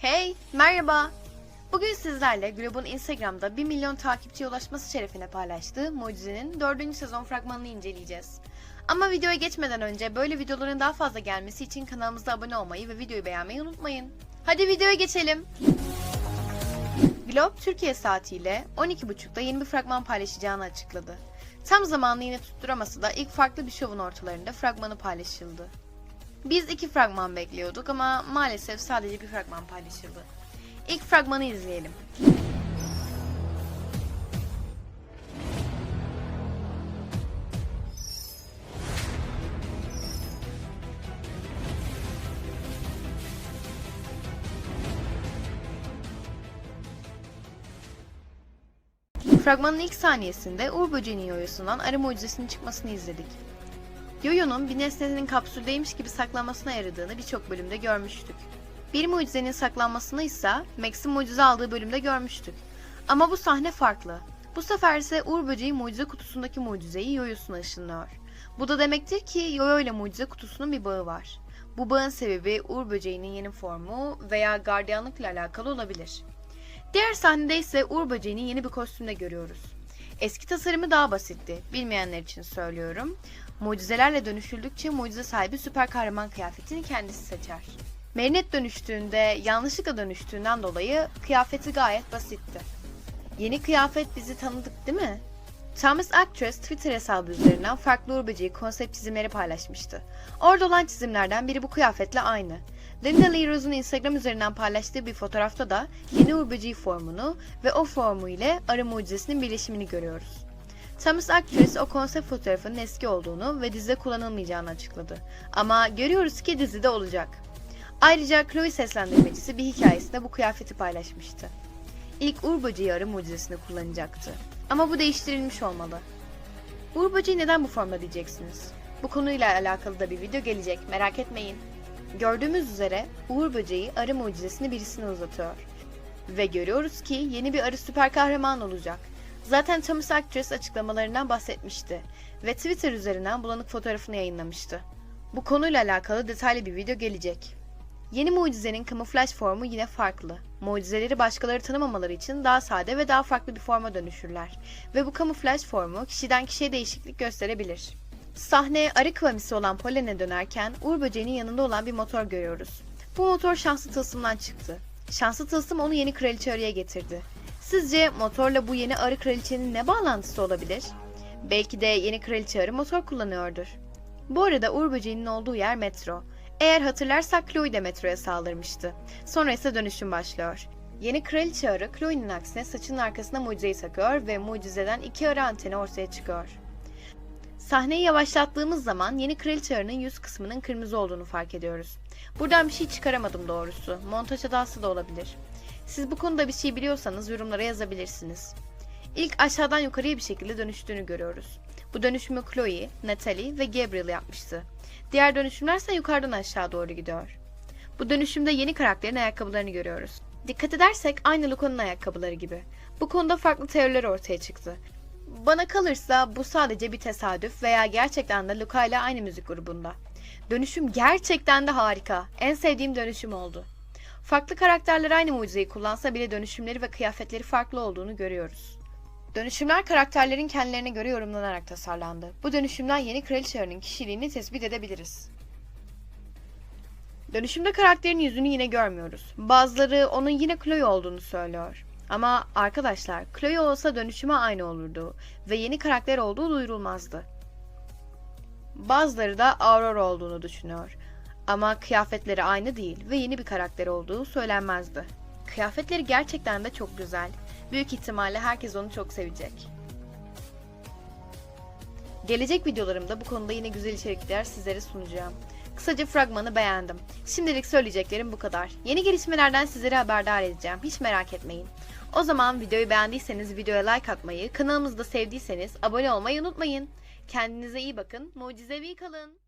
Hey, merhaba. Bugün sizlerle Glob'un Instagram'da 1 milyon takipçiye ulaşması şerefine paylaştığı Mucize'nin 4. sezon fragmanını inceleyeceğiz. Ama videoya geçmeden önce böyle videoların daha fazla gelmesi için kanalımıza abone olmayı ve videoyu beğenmeyi unutmayın. Hadi videoya geçelim. Glob Türkiye saatiyle 12.30'da yeni bir fragman paylaşacağını açıkladı. Tam zamanlı yine tutturamasa da ilk farklı bir şovun ortalarında fragmanı paylaşıldı. Biz iki fragman bekliyorduk ama maalesef sadece bir fragman paylaşıldı. İlk fragmanı izleyelim. Fragmanın ilk saniyesinde Uğur Böceği'nin yoyosundan arı mucizesinin çıkmasını izledik. Yoyo'nun bir nesnenin kapsüldeymiş gibi saklanmasına yaradığını birçok bölümde görmüştük. Bir mucizenin saklanmasını ise Max'in mucize aldığı bölümde görmüştük. Ama bu sahne farklı. Bu sefer ise Uğur Böceği mucize kutusundaki mucizeyi Yoyo'suna ışınlıyor. Bu da demektir ki Yoyo ile mucize kutusunun bir bağı var. Bu bağın sebebi Uğur Böceği'nin yeni formu veya gardiyanlıkla alakalı olabilir. Diğer sahnede ise Uğur Böceği'nin yeni bir kostümde görüyoruz. Eski tasarımı daha basitti. Bilmeyenler için söylüyorum. Mucizelerle dönüşüldükçe mucize sahibi süper kahraman kıyafetini kendisi seçer. Merinet dönüştüğünde yanlışlıkla dönüştüğünden dolayı kıyafeti gayet basitti. Yeni kıyafet bizi tanıdık değil mi? Thomas Actress Twitter hesabı üzerinden farklı Uğur konsept çizimleri paylaşmıştı. Orada olan çizimlerden biri bu kıyafetle aynı. Linda Lee Rose'un Instagram üzerinden paylaştığı bir fotoğrafta da yeni Uğur formunu ve o formu ile arı mucizesinin birleşimini görüyoruz. Thomas Actress o konsept fotoğrafının eski olduğunu ve dizide kullanılmayacağını açıkladı. Ama görüyoruz ki dizide olacak. Ayrıca Chloe seslendirmecisi bir hikayesinde bu kıyafeti paylaşmıştı. İlk Uğur Böceği arı mucizesini kullanacaktı. Ama bu değiştirilmiş olmalı. Böceği neden bu formda diyeceksiniz. Bu konuyla alakalı da bir video gelecek merak etmeyin. Gördüğümüz üzere Uğur Böceği arı mucizesini birisine uzatıyor. Ve görüyoruz ki yeni bir arı süper kahraman olacak. Zaten Thomas Actress açıklamalarından bahsetmişti ve Twitter üzerinden bulanık fotoğrafını yayınlamıştı. Bu konuyla alakalı detaylı bir video gelecek. Yeni mucizenin kamuflaj formu yine farklı. Mucizeleri başkaları tanımamaları için daha sade ve daha farklı bir forma dönüşürler. Ve bu kamuflaj formu kişiden kişiye değişiklik gösterebilir. Sahneye arı kıvamisi olan Pollen'e dönerken Uğur Böceği'nin yanında olan bir motor görüyoruz. Bu motor şanslı tılsımdan çıktı. Şanslı tılsım onu yeni kraliçe arıya getirdi. Sizce motorla bu yeni arı kraliçenin ne bağlantısı olabilir? Belki de yeni kraliçe arı motor kullanıyordur. Bu arada Uğur Böceği'nin olduğu yer metro. Eğer hatırlarsak Chloe de metroya saldırmıştı. Sonra ise dönüşüm başlıyor. Yeni kraliçe arı Chloe'nin aksine saçının arkasına mucizeyi takıyor ve mucizeden iki arı anteni ortaya çıkıyor. Sahneyi yavaşlattığımız zaman yeni kraliçe arının yüz kısmının kırmızı olduğunu fark ediyoruz. Buradan bir şey çıkaramadım doğrusu. Montaj hatası da olabilir. Siz bu konuda bir şey biliyorsanız yorumlara yazabilirsiniz. İlk aşağıdan yukarıya bir şekilde dönüştüğünü görüyoruz. Bu dönüşümü Chloe, Natalie ve Gabriel yapmıştı. Diğer dönüşümler ise yukarıdan aşağı doğru gidiyor. Bu dönüşümde yeni karakterin ayakkabılarını görüyoruz. Dikkat edersek aynı Luka'nın ayakkabıları gibi. Bu konuda farklı teoriler ortaya çıktı. Bana kalırsa bu sadece bir tesadüf veya gerçekten de Luka ile aynı müzik grubunda. Dönüşüm gerçekten de harika. En sevdiğim dönüşüm oldu. Farklı karakterler aynı mucizeyi kullansa bile dönüşümleri ve kıyafetleri farklı olduğunu görüyoruz. Dönüşümler karakterlerin kendilerine göre yorumlanarak tasarlandı. Bu dönüşümden yeni kraliçe arının kişiliğini tespit edebiliriz. Dönüşümde karakterin yüzünü yine görmüyoruz. Bazıları onun yine Chloe olduğunu söylüyor. Ama arkadaşlar Chloe olsa dönüşüme aynı olurdu ve yeni karakter olduğu duyurulmazdı. Bazıları da Aurora olduğunu düşünüyor. Ama kıyafetleri aynı değil ve yeni bir karakter olduğu söylenmezdi. Kıyafetleri gerçekten de çok güzel. Büyük ihtimalle herkes onu çok sevecek. Gelecek videolarımda bu konuda yine güzel içerikler sizlere sunacağım. Kısaca fragmanı beğendim. Şimdilik söyleyeceklerim bu kadar. Yeni gelişmelerden sizleri haberdar edeceğim. Hiç merak etmeyin. O zaman videoyu beğendiyseniz videoya like atmayı, kanalımızda sevdiyseniz abone olmayı unutmayın. Kendinize iyi bakın, mucizevi kalın.